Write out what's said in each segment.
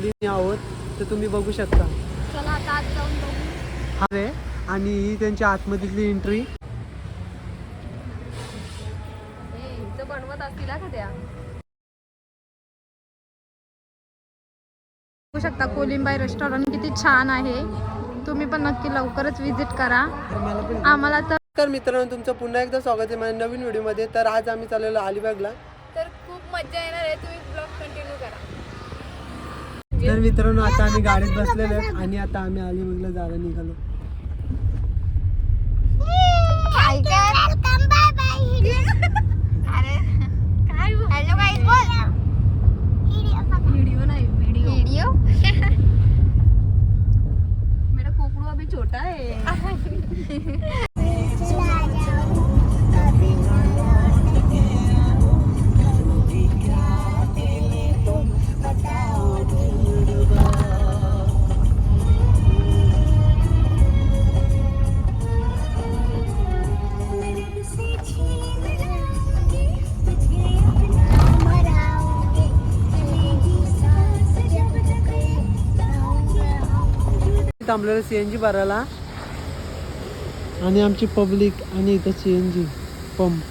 Colony आहोत तर तुम्ही बघू शकता. चला आता आत जाऊन बघू. हा आहे आणि ही त्यांच्या आतमधली एंट्री ए, इथं बनवत असतील का त्या बघू शकता कोलिंबाई रेस्टॉरंट किती छान आहे. तुम्ही पण नक्की लवकरच विजिट करा. आम्हाला तर तर मित्रांनो तुमचं पुन्हा एकदा स्वागत आहे माझ्या नवीन व्हिडिओमध्ये तर आज आम्ही चाललेलो अलिबागला. तर खूप मजा येणार आहे. तुम्ही तर मित्रांनो आता आम्ही गाडीत बसलेलो आहे आणि आता आम्ही अलिबागला जायला निघालो. थांबलेलं सी एन जी भरायला आणि आमची पब्लिक आणि इथं C N G pump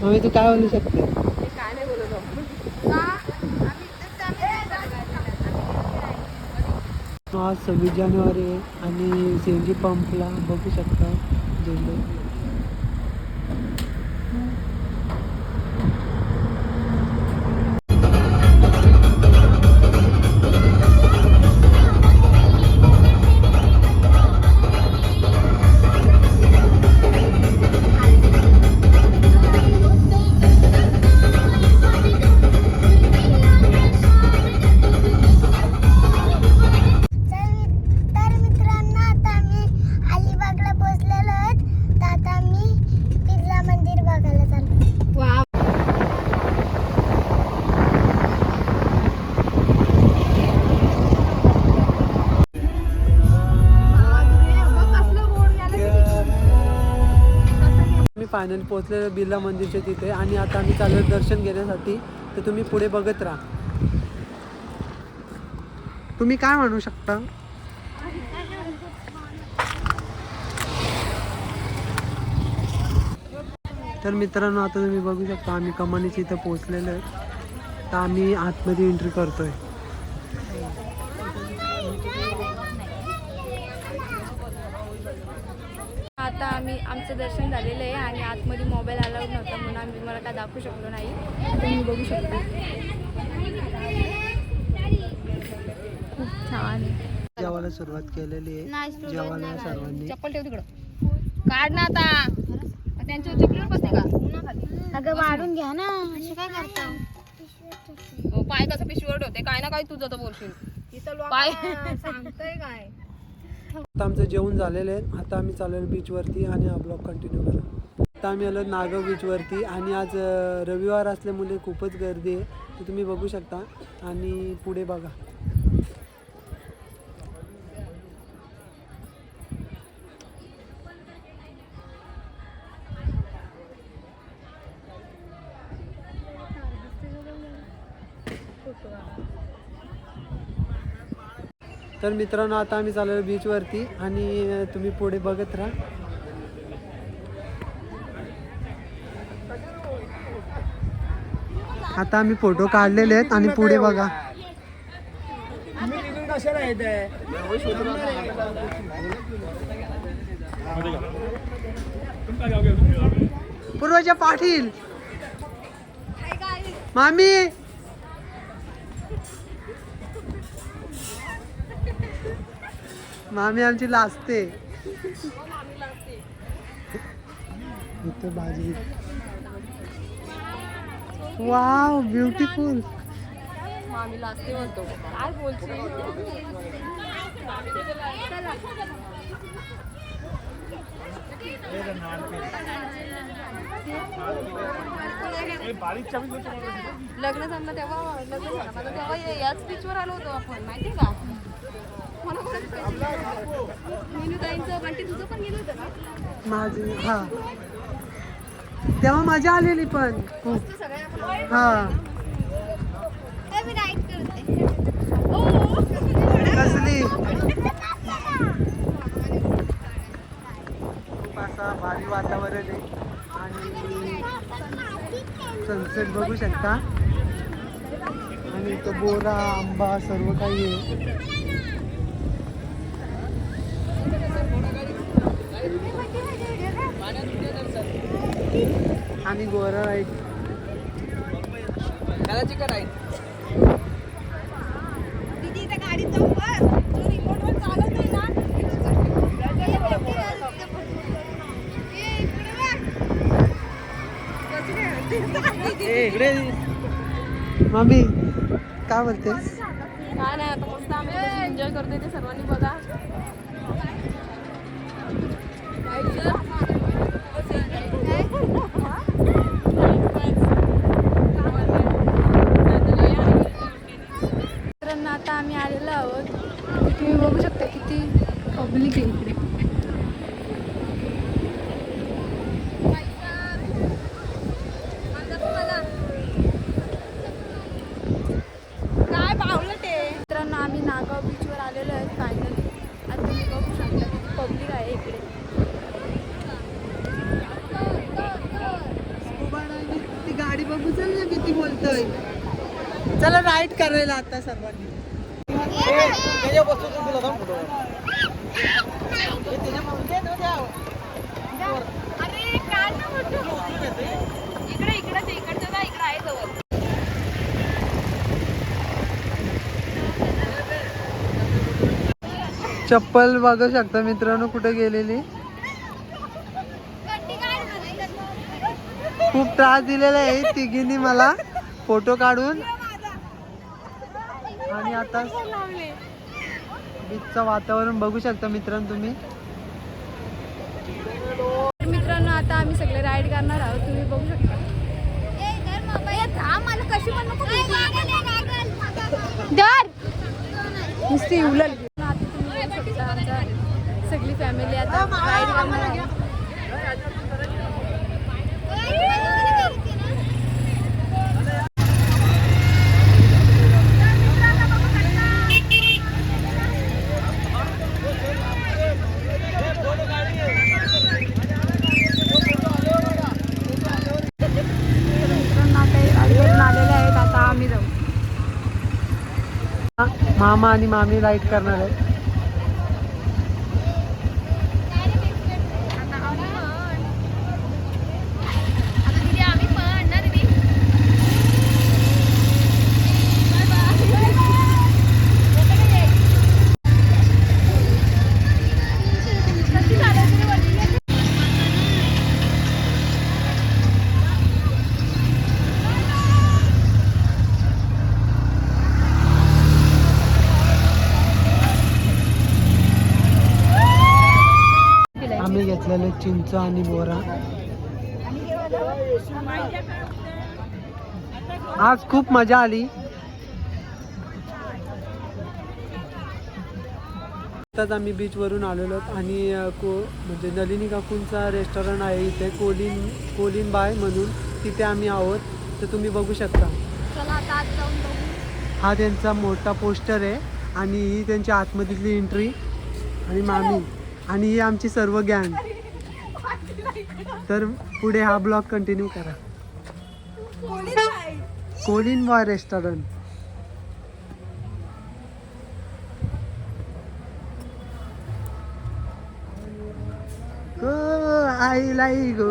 mummy तू काय बोलू शकते काय नाही बोलत आज सव्वीस जानेवारी आहे. आणि सी एन जी पंपला बघू शकता. झेंडे फायनल पोहोचलेलो बिर्ला मंदिरच्या तिथे आणि आता आम्ही चालू दर्शन घेण्यासाठी. तर तुम्ही पुढे बघत राहा. तुम्ही काय म्हणू शकता? तर मित्रांनो आता तुम्ही बघू शकता आम्ही कमानीच्या इथं पोहोचलेलो आहे. तर आम्ही आतमध्ये एंट्री करतोय. आता आम्ही आमचं दर्शन झालेलं आहे आणि आतमध्ये मोबाईल अलाउड नव्हता म्हणून आम्ही मला काय दाखवू शकलो नाही. तुम्ही बघू शकता. खूप छान जेवायला सुरुवात केलेली आहे. जेवायला सर्वांनी. चप्पल ठेव तिकडं. काढ ना आता. त्यांच्या बसते का? अगं वाढून घ्या ना. असे काय करता? हो, पाय कसं पिशवीवर ठेवते? काय ना काय तुझं तर बोलशील. पाय. सांगतोय काय? आता आमचं जेवण झालेलं आहे. आता आम्ही चाललो बीचवरती आणि हा ब्लॉग कंटिन्यू करा. आता आम्ही आलो नागाव बीचवरती आणि आज रविवार असल्यामुळे खूपच गर्दी आहे. तर तुम्ही बघू शकता आणि पुढे बघा. तर मित्रांनो आता आम्ही चाललो बीचवरती आणि तुम्ही पुढे बघत राहा. आता आम्ही फोटो काढलेले आहेत आणि पुढे बघा. पूर्वजा पाटील. मामी मामी आमची लाजते. इथं भाजी. वाव ब्युटिफुल म्हणतो. काय बोलशील लग्न जमलं तेव्हा लग्न झालं तेव्हा या- याच बीचवर आलो होतो आपण माहिती का? मला कोणाचं पैसे मीनुताईंचं बंटी तुझं पण गेलं होतं ना? माझी हा. तेव्हा मजा आलेली पण. खूप तू सगळे आपण हा. मी राईड करते. कसली? खूप असा भारी वातावरण आहे. आणि सनसेट बघू शकता. आणि इथं बोरा आंबा सर्व काही आहे. आणि गोरा राईट दीदी त्या गाडीत जाऊन बस. तू रिमोट वर चालत नाही ना? मम्मी काय बोलतेस? काय नाही आता मस्त आम्ही एन्जॉय करतोय ते सर्वांनी बघा मित्रांनो आता आम्ही आलेलो आहोत तुम्ही बघू शकता किती पब्लिक आहे इकडे. काय पावलं ते मित्रांनो आम्ही नागाव बीचवर आलेलो आहे फायनली आता तुम्ही बघू शकता पब्लिक आहे इकडे. ती गाडी बघू चल ना किती बोलतोय चला राईड करायला आता सर्वांनी चप्पल बघू शकता मित्रांनो कुठे गेलेली? खूप त्रास दिलेला आहे तिघींनी मला फोटो काढून. आणि आता बीचचं वातावरण बघू शकता मित्रांनो तुम्ही. तर मित्रांनो आता आम्ही सगळे राईड करणार आहोत. तुम्ही बघू शकता. कशी पण दर नुसती उलल आता तुम्ही बघू शकता आमच्या सगळी फॅमिली आता राईड हे आता आम्ही जाऊ. मामा आणि मामी लाइट करणार आहे आम्ही घेतलेले चिंच आणि बोरा आज खूप मजा आली. आताच आम्ही बीचवरून आलेलो आणि को म्हणजे नलिनी काकूंचा रेस्टॉरंट आहे इथे कोलिन कोलिन बाय म्हणून. तिथे आम्ही आहोत. तर तुम्ही बघू शकता. हा त्यांचा मोठा पोस्टर आहे आणि ही त्यांची आतमधली एंट्री आणि मामी. आणि ही आमची सर्व गँग तर पुढे हा ब्लॉग कंटिन्यू करा. कोलिन बॉय रेस्टॉरंट. गो आई लाई गो.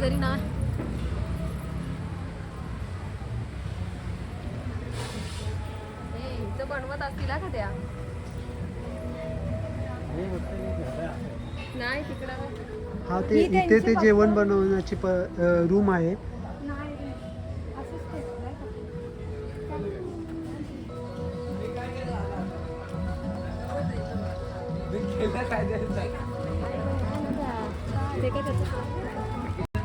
जरी ना. बनवत असतील का त्या? नाही तिकडं हा ते इथे ते जेवण बनवण्याची प रूम आहे?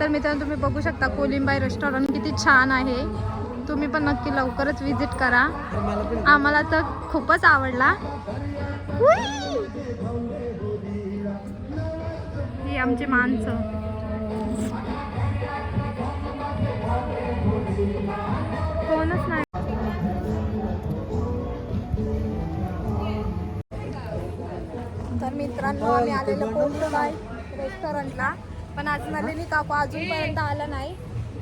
तर मित्रांनो तुम्ही बघू शकता कोलिंबाई रेस्टॉरंट किती छान आहे. तुम्ही पण नक्की लवकरच विजिट करा. आम्हाला तर खूपच आवडला. ही आमची माणसं. कोणच नाही. तर मित्रांनो आम्ही आलेलो कोलिंबाई रेस्टॉरंटला. पण अजून आलेली काकू अजूनपर्यंत आला नाही.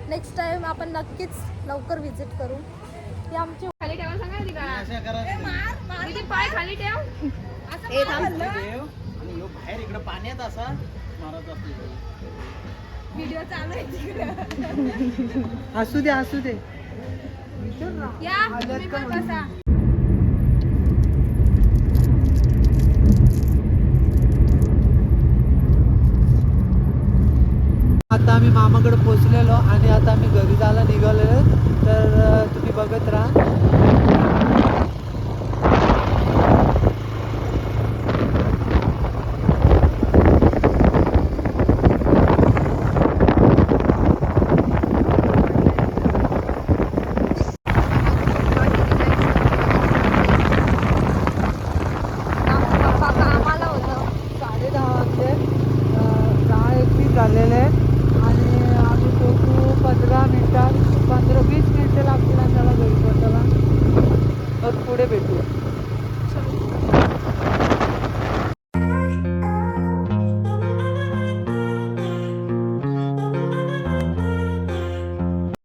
नेक्स्ट टाइम आपण नक्कीच लवकर विजिट करू. ही आमची खाली ठेवा किती पाय खाली ठेव. ह्यो बाहेर इकडे पाण्यात असा. व्हिडिओ चालू आहे तिकडे. असू दे असू दे. या तुम्ही पण बसा. आता आम्ही मामाकडे पोचलेलो आणि आता आम्ही घरी जायला निघालेलो